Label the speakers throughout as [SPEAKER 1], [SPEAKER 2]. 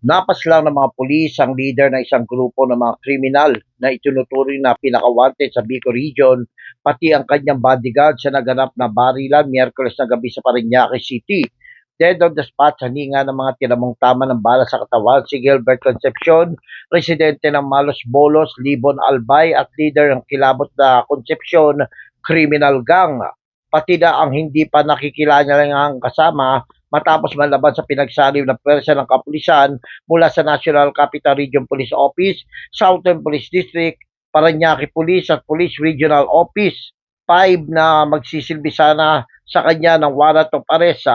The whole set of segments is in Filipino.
[SPEAKER 1] Napas lang ng mga pulis ang leader ng isang grupo ng mga kriminal na itinuturing na pinakawanted sa Bicol Region, pati ang kanyang bodyguard sa naganap na barilan Miyerkules na gabi sa Parañaque City. Dead on the spot sa hininga ng mga tinamong tama ng bala sa katawan si Gilbert Concepcion, residente ng Malos Bolos, Libon Albay at leader ng kilabot na Concepcion Criminal Gang. Pati na ang hindi pa nakikilala ng kasama matapos malabas sa pinagsalim ng pwersa ng kapulisan mula sa National Capital Region Police Office, Southern Police District, Parañaque Police at Police Regional Office. Five na magsisilbi sana sa kanya ng warrant of arrest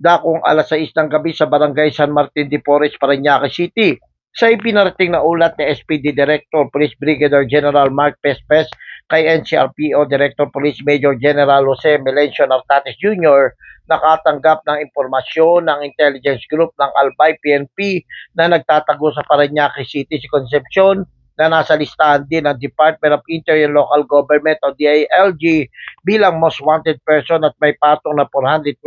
[SPEAKER 1] dakong alas 6 ng gabi sa Barangay San Martin de Porres, Parañaque City. Sa ipinarating na ulat ni SPD Director Police Brigadier General Mark Pespes kay NCRPO Director Police Major General Jose Melencio Nartates Jr. nakatanggap ng impormasyon ng intelligence group ng Albay PNP na nagtatago sa Parañaque City si Concepcion na nasa listahan din ng Department of Interior and Local Government o DILG bilang most wanted person at may patong na 420,000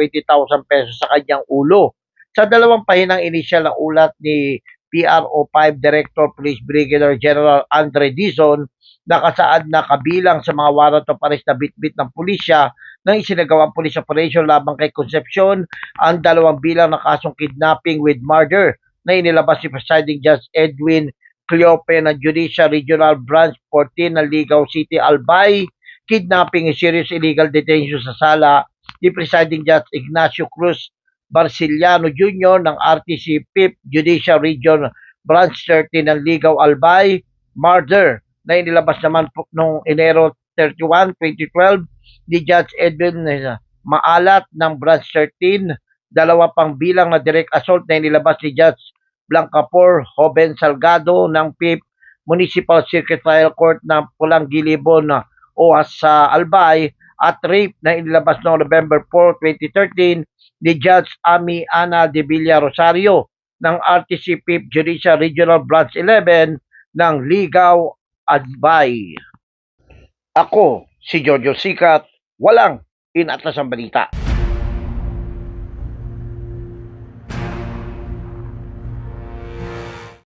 [SPEAKER 1] pesos sa kanyang ulo. Sa dalawang pahinang inisyal ng ulat ni PRO5 Director Police Brigadier General Andre Dizon, nakasaad na kabilang sa mga warrant of arrest na bitbit ng pulisya ng isinagawang police operation labang kay Concepcion ang dalawang bilang na kasong kidnapping with murder na inilabas si Presiding Judge Edwin Cleope ng Judicial Regional Branch 14 ng Ligaw City, Albay, kidnapping and serious illegal detention sa sala ni Presiding Judge Ignacio Cruz Barciliano Jr. ng RTC 5th Judicial Region Branch 13 ng Ligaw Albay, murder na inilabas naman po noong Enero 31, 2012 ni Judge Edwin eh, Maalat ng Branch 13, dalawa pang bilang na direct assault na inilabas ni Judge Blancapor Hoben Salgado ng 5th Municipal Circuit Trial Court ng Pulang Gilibon na OAS sa Albay at rape na inilabas noong November 4, 2013 ni Judge Ami Ana de Villa Rosario ng RTC 5th Judicial Regional Branch 11 ng Ligaw, Albay. Ako, si Jojo Sikat, walang inatas ang balita.